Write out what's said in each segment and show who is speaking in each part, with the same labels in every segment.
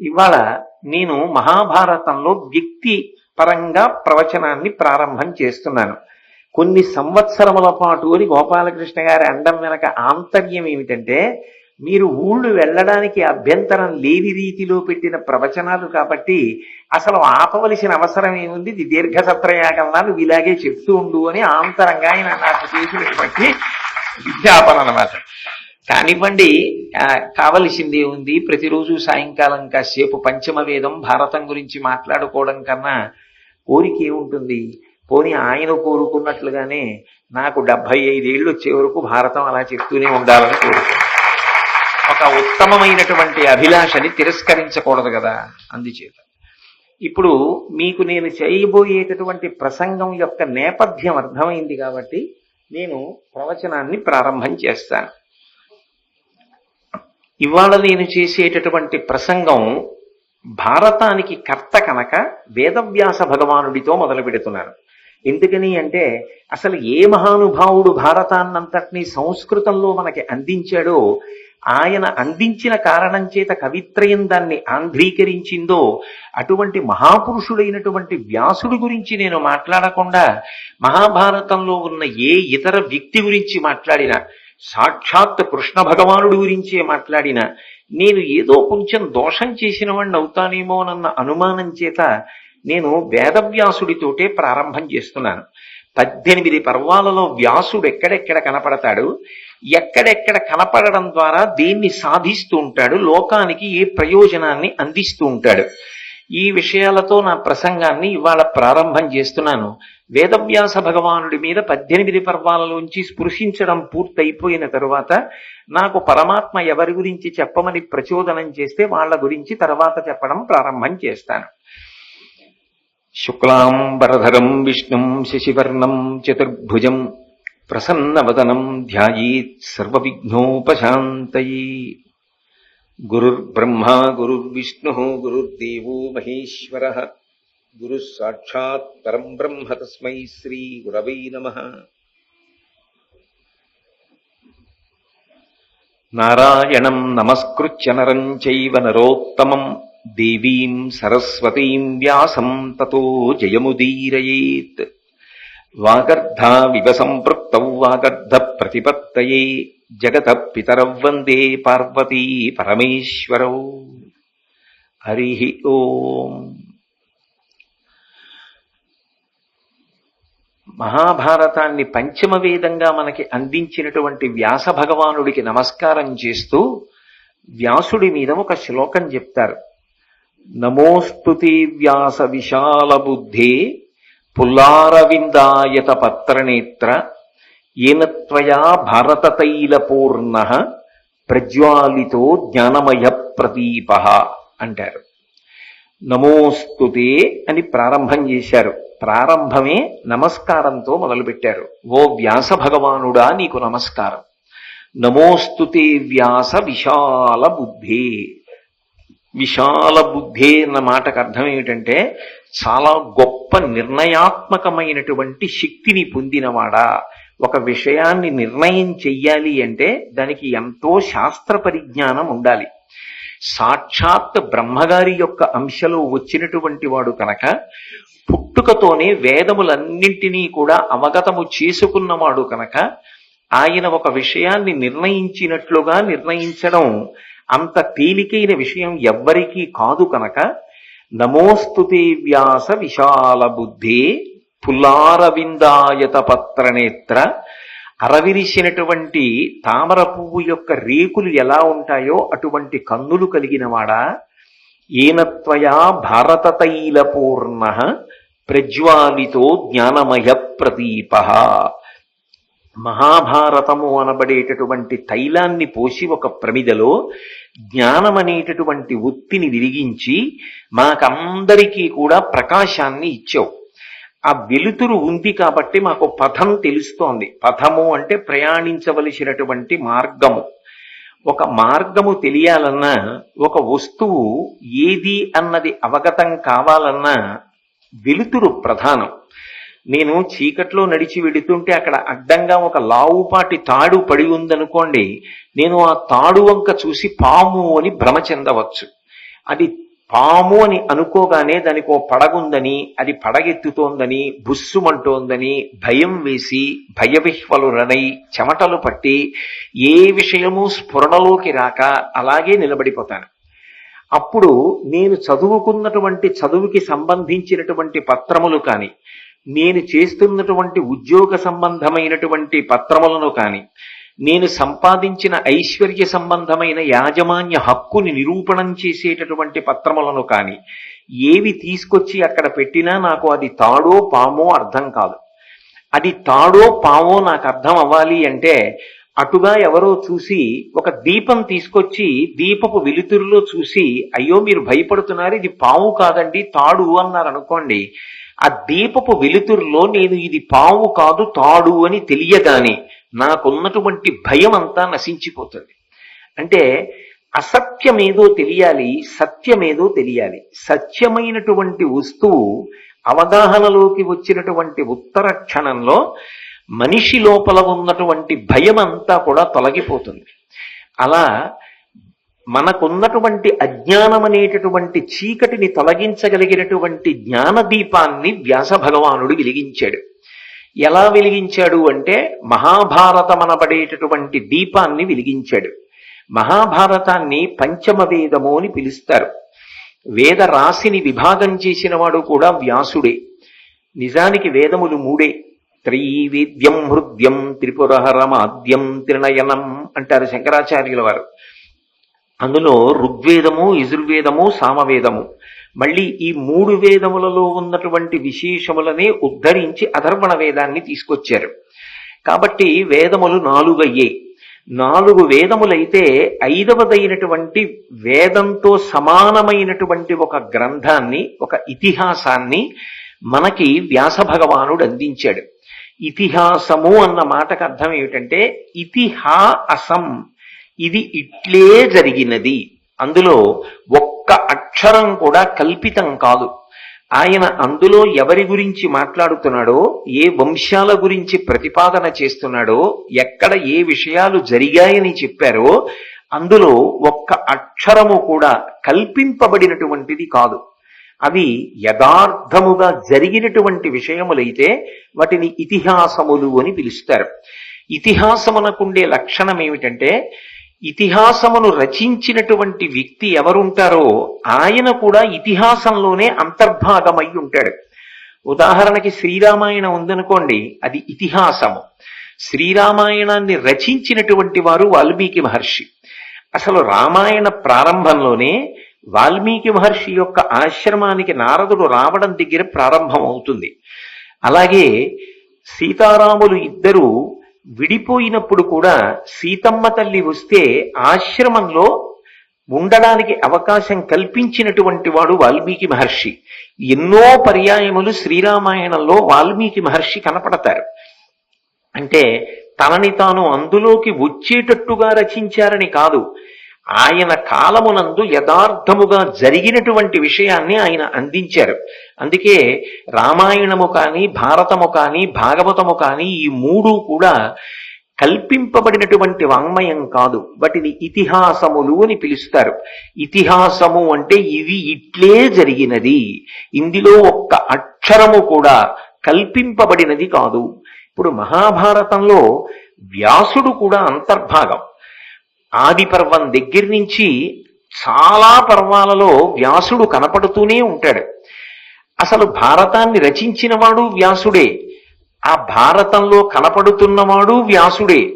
Speaker 1: ఇవాళ నేను మహాభారతంలో వ్యక్తి పరంగా ప్రవచనాన్ని ప్రారంభం చేస్తున్నాను. కొన్ని సంవత్సరముల పాటు అని గోపాలకృష్ణ గారి అండం వెనక ఆంతర్యం ఏమిటంటే మీరు ఊళ్ళు వెళ్ళడానికి అభ్యంతరం లేని రీతిలో పెట్టిన ప్రవచనాలు కాబట్టి అసలు ఆపవలసిన అవసరం ఏముంది? ఇది దీర్ఘసత్రయాగంలా నువ్వు ఇలాగే చెప్తూ ఉండు అని ఆంతరంగా ఆయన నాకు చేసినటువంటి విజ్ఞాపన అనమాట కానివ్వండి కావలసింది ఉంది. ప్రతిరోజు సాయంకాలం కాసేపు పంచమ వేదం భారతం గురించి మాట్లాడుకోవడం కన్నా కోరిక ఏముంటుంది? పోనీ ఆయన కోరుకున్నట్లుగానే నాకు డెబ్బై ఐదేళ్ళు వచ్చే వరకు భారతం అలా చెప్తూనే ఉండాలని కోరుకుంటాను ఒక ఉత్తమమైనటువంటి అభిలాషని తిరస్కరించకూడదు కదా అందుచేత. ఇప్పుడు మీకు నేను చేయబోయేటటువంటి ప్రసంగం యొక్క నేపథ్యం అర్థమైంది కాబట్టి నేను ప్రవచనాన్ని ప్రారంభం చేస్తాను. ఇవాళ నేను చేసేటటువంటి ప్రసంగం భారతానికి కర్త కనుక వేదవ్యాస భగవానుడితో మొదలు పెడుతున్నాను ఎందుకని అంటే అసలు ఏ మహానుభావుడు భారతాన్నంతటినీ సంస్కృతంలో మనకి అందించాడో ఆయన అందించిన కారణం చేత కవిత్రయం దాన్ని ఆంధ్రీకరించిందో అటువంటి మహాపురుషుడైనటువంటి వ్యాసుడి గురించి నేను మాట్లాడకుండా మహాభారతంలో ఉన్న ఏ ఇతర వ్యక్తి గురించి మాట్లాడినా సాక్షాత్ కృష్ణ భగవానుడి గురించే మాట్లాడిన నేను ఏదో కొంచెం దోషం చేసిన వాడిని అవుతానేమోనన్న అనుమానం చేత నేను వేదవ్యాసుడితోటే ప్రారంభం చేస్తున్నాను. పద్దెనిమిది పర్వాలలో వ్యాసుడు ఎక్కడెక్కడ కనపడతాడు ఎక్కడెక్కడ కనపడడం ద్వారా దేన్ని సాధిస్తూ ఉంటాడు లోకానికి ఏ ప్రయోజనాన్ని అందిస్తూ ఉంటాడు. ఈ విషయాలతో నా ప్రసంగాన్ని ఇవాళ ప్రారంభం చేస్తున్నాను. వేదవ్యాస భగవానుడి మీద పద్దెనిమిది పర్వాలలోంచి స్పృశించడం పూర్తయిపోయిన తరువాత నాకు పరమాత్మ ఎవరి గురించి చెప్పమని ప్రచోదనం చేస్తే వాళ్ళ గురించి తర్వాత చెప్పడం ప్రారంభం చేస్తాను. శుక్లాంబరధరం విష్ణుం శశివర్ణం చతుర్భుజం ప్రసన్నవదనం ధ్యాయేత్ సర్వవిఘ్నోపశాంతయే. గురుర్బ్రహ్మా గురుర్విష్ణు గురుర్దేవో మహేశ్వర గురు సాక్షాత్ పరం బ్రహ్మ తస్మై శ్రీ గురవై నమ నారాయణం నమస్కృత్య నరం చైవ నరోత్తమం దేవీం సరస్వతీం వ్యాసం తతో జయముదీరయేత్ వాగర్ధావివ సంపృక్తౌ వాగర్ధ ప్రతిపత్తయే జగత పితరౌ వందే పార్వతీ పరమేశ్వరౌ. హరి ఓం. మహాభారతాన్ని పంచమ వేదంగా మనకి అందించినటువంటి వ్యాస భగవానుడికి నమస్కారం చేస్తూ వ్యాసుడి మీద ఒక శ్లోకం చెప్తారు. నమోస్తుతి వ్యాస విశాల బుద్ధి పుల్లారవిందాయత పత్రనేత్ర ఏనత్వయా భారతతైలపూర్ణ ప్రజ్వాలితో జ్ఞానమయ ప్రదీప అంటారు. నమోస్తుతే అని ప్రారంభం చేశారు. ప్రారంభమే నమస్కారంతో మొదలుపెట్టారు. ఓ వ్యాస భగవానుడా నీకు నమస్కారం. నమోస్తుతే వ్యాస విశాల బుద్ధే. విశాల బుద్ధి అన్న మాటకు అర్థం ఏమిటంటే చాలా గొప్ప నిర్ణయాత్మకమైనటువంటి శక్తిని పొందినవాడా. ఒక విషయాన్ని నిర్ణయం చెయ్యాలి అంటే దానికి ఎంతో శాస్త్ర పరిజ్ఞానం ఉండాలి. సాక్షాత్ బ్రహ్మగారి యొక్క అంశలో వచ్చినటువంటి వాడు కనుక పుట్టుకతోనే వేదములన్నింటినీ కూడా అవగతము చేసుకున్నవాడు కనుక ఆయన ఒక విషయాన్ని నిర్ణయించినట్లుగా నిర్ణయించడం అంత తేలికైన విషయం ఎవ్వరికీ కాదు కనుక నమోస్తుతే వ్యాస విశాల బుద్ధి పుల్లారవిందాయత పత్రనేత్ర అరవిరిసినటువంటి తామర పువ్వు యొక్క రేకులు ఎలా ఉంటాయో అటువంటి కన్నులు కలిగినవాడా? ఏనత్వయా భారతతైలపూర్ణ ప్రజ్వాలితో జ్ఞానమయ ప్రదీప మహాభారతము అనబడేటటువంటి తైలాన్ని పోసి ఒక ప్రమిదలో జ్ఞానం అనేటటువంటి ఒత్తిని విరిగించి మాకందరికీ కూడా ప్రకాశాన్ని ఇచ్చావు. ఆ వెలుతురు ఉంది కాబట్టి మాకు పథం తెలుస్తోంది. పథము అంటే ప్రయాణించవలసినటువంటి మార్గము. ఒక మార్గము తెలియాలన్నా ఒక వస్తువు ఏది అన్నది అవగతం కావాలన్నా వెలుతురు ప్రధానం. నేను చీకట్లో నడిచి వెడుతుంటే అక్కడ అడ్డంగా ఒక లావుపాటి తాడు పడి ఉందనుకోండి నేను ఆ తాడు వంక చూసి పాము అని భ్రమ చెందవచ్చు. అది పాము అని అనుకోగానే దానికి ఓ పడగుందని అది పడగెత్తుతోందని బుస్సుమంటోందని భయం వేసి భయవిహ్వలురనై చెమటలు పట్టి ఏ విషయము స్ఫురణలోకి రాక అలాగే నిలబడిపోతాను. అప్పుడు నేను చదువుకున్నటువంటి చదువుకి సంబంధించినటువంటి పత్రములు కానీ నేను చేస్తున్నటువంటి ఉద్యోగ సంబంధమైనటువంటి పత్రములను కాని నేను సంపాదించిన ఐశ్వర్య సంబంధమైన యాజమాన్య హక్కుని నిరూపణం చేసేటటువంటి పత్రములను కానీ ఏవి తీసుకొచ్చి అక్కడ పెట్టినా నాకు అది తాడో పామో అర్థం కాదు. అది తాడో పామో నాకు అర్థం అవ్వాలి అంటే అటుగా ఎవరో చూసి ఒక దీపం తీసుకొచ్చి దీపపు వెలుతురులో చూసి అయ్యో మీరు భయపడుతున్నారు ఇది పాము కాదండి తాడు అన్నారు అనుకోండి ఆ దీపపు వెలుతురులో నేను ఇది పాము కాదు తాడు అని తెలియగానే నాకున్నటువంటి భయం అంతా నశించిపోతుంది. అంటే అసత్యమేదో తెలియాలి సత్యమేదో తెలియాలి. సత్యమైనటువంటి వస్తువు అవగాహనలోకి వచ్చినటువంటి ఉత్తర క్షణంలో మనిషి లోపల ఉన్నటువంటి భయం అంతా కూడా తొలగిపోతుంది. అలా మనకున్నటువంటి అజ్ఞానం అనేటటువంటి చీకటిని తొలగించగలిగినటువంటి జ్ఞాన దీపాన్ని వ్యాస భగవానుడు వెలిగించాడు. ఎలా వెలిగించాడు అంటే మహాభారతమనబడేటటువంటి దీపాన్ని వెలిగించాడు. మహాభారతాన్ని పంచమ వేదము అని పిలుస్తారు. వేద రాశిని విభాగం చేసిన వాడు కూడా వ్యాసుడే. నిజానికి వేదములు మూడే. త్రైవేద్యం హృద్యం త్రిపురహరమాద్యం త్రినయనం అంటారు శంకరాచార్యుల వారు. అందులో ఋగ్వేదము యజుర్వేదము సామవేదము. మళ్ళీ ఈ మూడు వేదములలో ఉన్నటువంటి విశేషములనే ఉద్ధరించి అధర్వణ వేదాన్ని తీసుకొచ్చారు. కాబట్టి వేదములు నాలుగయ్యే. నాలుగు వేదములైతే ఐదవదైనటువంటి వేదంతో సమానమైనటువంటి ఒక గ్రంథాన్ని ఒక ఇతిహాసాన్ని మనకి వ్యాస భగవానుడు అందించాడు. ఇతిహాసము అన్న మాటకు అర్థం ఏమిటంటే ఇతిహా అసం. ఇది ఇట్లే జరిగినది. అందులో ఒక్క అక్షరం కూడా కల్పితం కాదు. ఆయన అందులో ఎవరి గురించి మాట్లాడుతున్నాడో ఏ వంశాల గురించి ప్రతిపాదన చేస్తున్నాడో ఎక్కడ ఏ విషయాలు జరిగాయని చెప్పారో అందులో ఒక్క అక్షరము కూడా కల్పింపబడినటువంటిది కాదు. అవి యథార్థముగా జరిగినటువంటి విషయములైతే వాటిని ఇతిహాసములు అని పిలుస్తారు. ఇతిహాసమునకుండే లక్షణం ఏమిటంటే ఇతిహాసమును రచించినటువంటి వ్యక్తి ఎవరుంటారో ఆయన కూడా ఇతిహాసంలోనే అంతర్భాగమై ఉంటాడు. ఉదాహరణకి శ్రీరామాయణం ఉందనుకోండి అది ఇతిహాసము. శ్రీరామాయణాన్ని రచించినటువంటి వారు వాల్మీకి మహర్షి. అసలు రామాయణ ప్రారంభంలోనే వాల్మీకి మహర్షి యొక్క ఆశ్రమానికి నారదుడు రావడం దగ్గర ప్రారంభం అవుతుంది అలాగే సీతారాములు ఇద్దరు విడిపోయినప్పుడు కూడా సీతమ్మ తల్లి వస్తే ఆశ్రమంలో ఉండడానికి అవకాశం కల్పించినటువంటి వాడు వాల్మీకి మహర్షి. ఎన్నో పర్యాయములు శ్రీరామాయణంలో వాల్మీకి మహర్షి కనపడతారు. అంటే తనని తాను అందులోకి వచ్చేటట్టుగా రచించారని కాదు. ఆయన కాలమునందు యథార్థముగా జరిగినటువంటి విషయాన్ని ఆయన అందించారు. అందుకే రామాయణము కానీ భారతము కానీ భాగవతము కానీ ఈ మూడు కూడా కల్పింపబడినటువంటి వాంగ్మయం కాదు. వాటిని ఇతిహాసములు అని పిలుస్తారు. ఇతిహాసము అంటే ఇవి ఇట్లే జరిగినది. ఇందులో ఒక్క అక్షరము కూడా కల్పింపబడినది కాదు. ఇప్పుడు మహాభారతంలో వ్యాసుడు కూడా అంతర్భాగం. ఆది పర్వం దగ్గర నుంచి చాలా పర్వాలలో వ్యాసుడు కనపడుతూనే ఉంటాడు. అసలు భారతాన్ని రచించిన వాడు వ్యాసుడే. ఆ భారతంలో కనపడుతున్నవాడు వ్యాసుడే.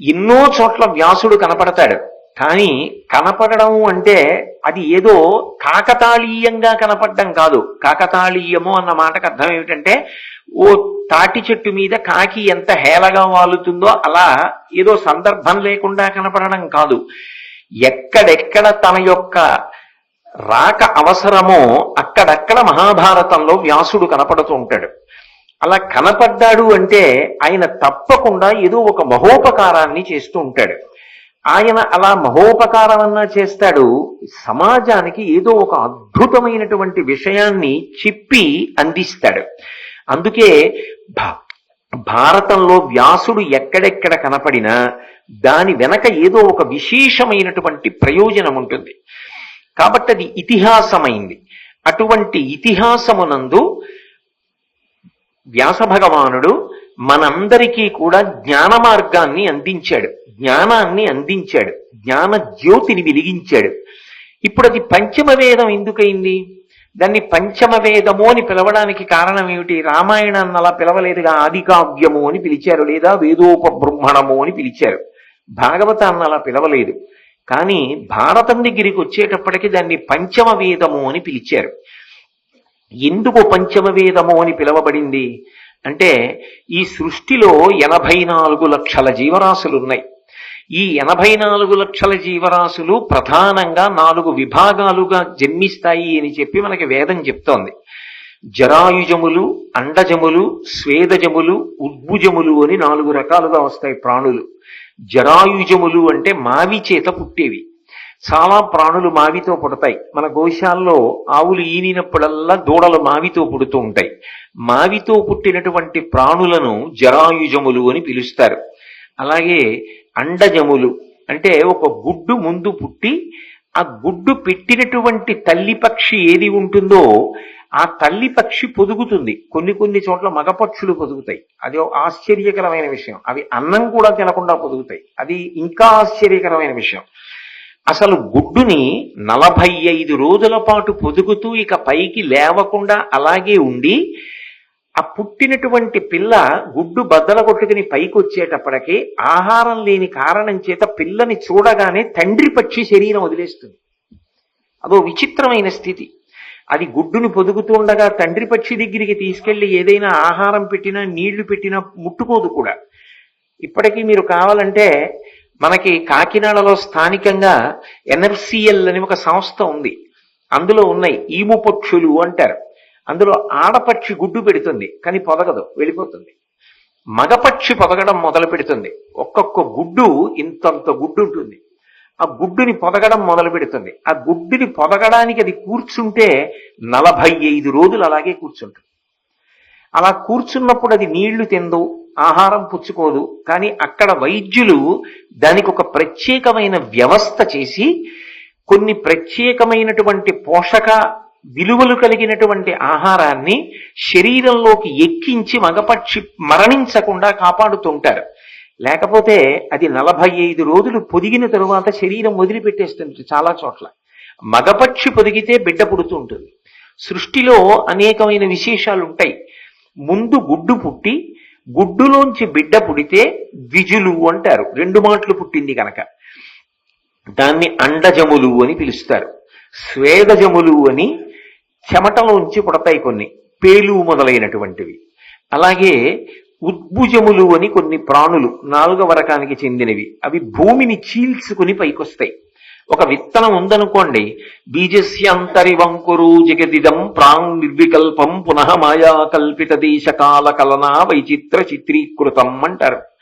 Speaker 1: ఎన్నో చోట్ల వ్యాసుడు కనపడతాడు. కానీ కనపడడం అంటే అది ఏదో కాకతాళీయంగా కనపడడం కాదు. కాకతాళీయము అన్న మాటకు అర్థం ఏమిటంటే ఓ తాటి చెట్టు మీద కాకి ఎంత హేళగా వాలుతుందో అలా ఏదో సందర్భం లేకుండా కనపడడం కాదు. ఎక్కడెక్కడ తన యొక్క రాక అవసరమో అక్కడక్కడ మహాభారతంలో వ్యాసుడు కనపడుతూ ఉంటాడు. అలా కనపడ్డాడు అంటే ఆయన తప్పకుండా ఏదో ఒక మహోపకారాన్ని చేస్తూ ఉంటాడు. ఆయన అలా మహోపకారమన్నా చేస్తాడు సమాజానికి ఏదో ఒక అద్భుతమైనటువంటి విషయాన్ని చెప్పి అందిస్తాడు. అందుకే భారతంలో వ్యాసుడు ఎక్కడెక్కడ కనపడినా దాని వెనక ఏదో ఒక విశేషమైనటువంటి ప్రయోజనం ఉంటుంది. కాబట్టి అది ఇతిహాసమైంది. అటువంటి ఇతిహాసమునందు వ్యాస భగవానుడు మనందరికీ కూడా జ్ఞాన మార్గాన్ని అందించాడు. జ్ఞానాన్ని అందించాడు. జ్ఞాన జ్యోతిని వెలిగించాడు. ఇప్పుడు అది పంచమ వేదం ఎందుకైంది? దాన్ని పంచమ వేదము అని పిలవడానికి కారణం ఏమిటి? రామాయణాన్ని అలా పిలవలేదుగా ఆదికావ్యము అని పిలిచారు లేదా వేదోపబ్రహ్మణము అని పిలిచారు. భాగవతాన్ని అలా పిలవలేదు. కానీ భారతం దగ్గరికి వచ్చేటప్పటికి దాన్ని పంచమ వేదము అని పిలిచారు. ఎందుకు పంచమ వేదము అని పిలవబడింది? అంటే ఈ సృష్టిలో ఎనభై నాలుగు లక్షల జీవరాశులు ఉన్నాయి ఈ ఎనభై నాలుగు లక్షల జీవరాశులు ప్రధానంగా నాలుగు విభాగాలుగా జన్మిస్తాయి అని చెప్పి మనకి వేదం చెప్తోంది. జరాయుజములు అండజములు స్వేదజములు ఉద్భుజములు అని నాలుగు రకాలుగా వస్తాయి ప్రాణులు. జరాయుజములు అంటే మావి చేత పుట్టేవి. చాలా ప్రాణులు మావితో పుడతాయి. మన గోశాల్లో ఆవులు ఈనినప్పుడల్లా దూడలు మావితో పుడుతూ ఉంటాయి. మావితో పుట్టినటువంటి ప్రాణులను జరాయుజములు అని పిలుస్తారు. అలాగే అండజములు అంటే ఒక గుడ్డు ముందు పుట్టి ఆ గుడ్డు పెట్టినటువంటి తల్లి పక్షి ఏది ఉంటుందో ఆ తల్లి పక్షి పొదుగుతుంది. కొన్ని కొన్ని చోట్ల మగపక్షులు పొదుగుతాయి. అది ఆశ్చర్యకరమైన విషయం. అవి అన్నం కూడా తినకుండా పొదుగుతాయి. అది ఇంకా ఆశ్చర్యకరమైన విషయం. అసలు గుడ్డుని నలభై ఐదు రోజుల పాటు పొదుగుతూ ఇక పైకి లేవకుండా అలాగే ఉండి ఆ పుట్టినటువంటి పిల్ల గుడ్డు బద్దల కొట్టుకుని పైకి వచ్చేటప్పటికి ఆహారం లేని కారణం చేత పిల్లని చూడగానే తండ్రి పక్షి శరీరం వదిలేస్తుంది. అదో విచిత్రమైన స్థితి. అది గుడ్డుని పొదుగుతుండగా తండ్రి పక్షి దగ్గరికి తీసుకెళ్ళి ఏదైనా ఆహారం పెట్టినా నీళ్ళు పెట్టినా ముట్టుకోదు కూడా. ఇప్పటికీ మీరు కావాలంటే మనకి కాకినాడలో స్థానికంగా ఎన్ఎఫ్సిఎల్ అని ఒక సంస్థ ఉంది. అందులో ఉన్నాయి ఈము పక్షులు అంటారు. అందులో ఆడపక్షి గుడ్డు పెడుతుంది కానీ పొదగదు వెళ్ళిపోతుంది. మగపక్షి పొదగడం మొదలు పెడుతుంది. ఒక్కొక్క గుడ్డు ఇంతంత గుడ్డు ఉంటుంది. ఆ గుడ్డుని పొదగడం మొదలు పెడుతుంది. ఆ గుడ్డుని పొదగడానికి అది కూర్చుంటే నలభై ఐదు రోజులు అలాగే కూర్చుంటుంది. అలా కూర్చున్నప్పుడు అది నీళ్ళు తిందు ఆహారం పుచ్చుకోదు. కానీ అక్కడ వైద్యులు దానికి ఒక ప్రత్యేకమైన వ్యవస్థ చేసి కొన్ని ప్రత్యేకమైనటువంటి పోషక విలువలు కలిగినటువంటి ఆహారాన్ని శరీరంలోకి ఎక్కించి మగపక్షి మరణించకుండా కాపాడుతుంటారు. లేకపోతే అది నలభై ఐదు రోజులు పొదిగిన తరువాత శరీరం వదిలిపెట్టేస్తుంది చాలా చోట్ల. మగపక్షి పొదిగితే బిడ్డ పుడుతూ ఉంటుంది. సృష్టిలో అనేకమైన విశేషాలు ఉంటాయి ముందు గుడ్డు పుట్టి గుడ్డులోంచి బిడ్డ పుడితే విజులు అంటారు. రెండు మాటలు పుట్టింది కనుక దాన్ని అండజములు అని పిలుస్తారు. స్వేదజములు అని చెమటలోంచి పుడతాయి కొన్ని. పేలు మొదలైనటువంటివి. అలాగే ఉద్భుజములు అని కొన్ని ప్రాణులు నాలుగవ రకానికి చెందినవి. అవి భూమిని చీల్చుకుని పైకొస్తాయి. ఒక విత్తనం ఉందనుకోండి బీజస్యంతరివంకురు జగదిదం ప్రాంగ్ నిర్వికల్పం పునః మాయా కల్పిత దేశకాల కలనా వైచిత్ర చిత్రీకృతం అంటారు.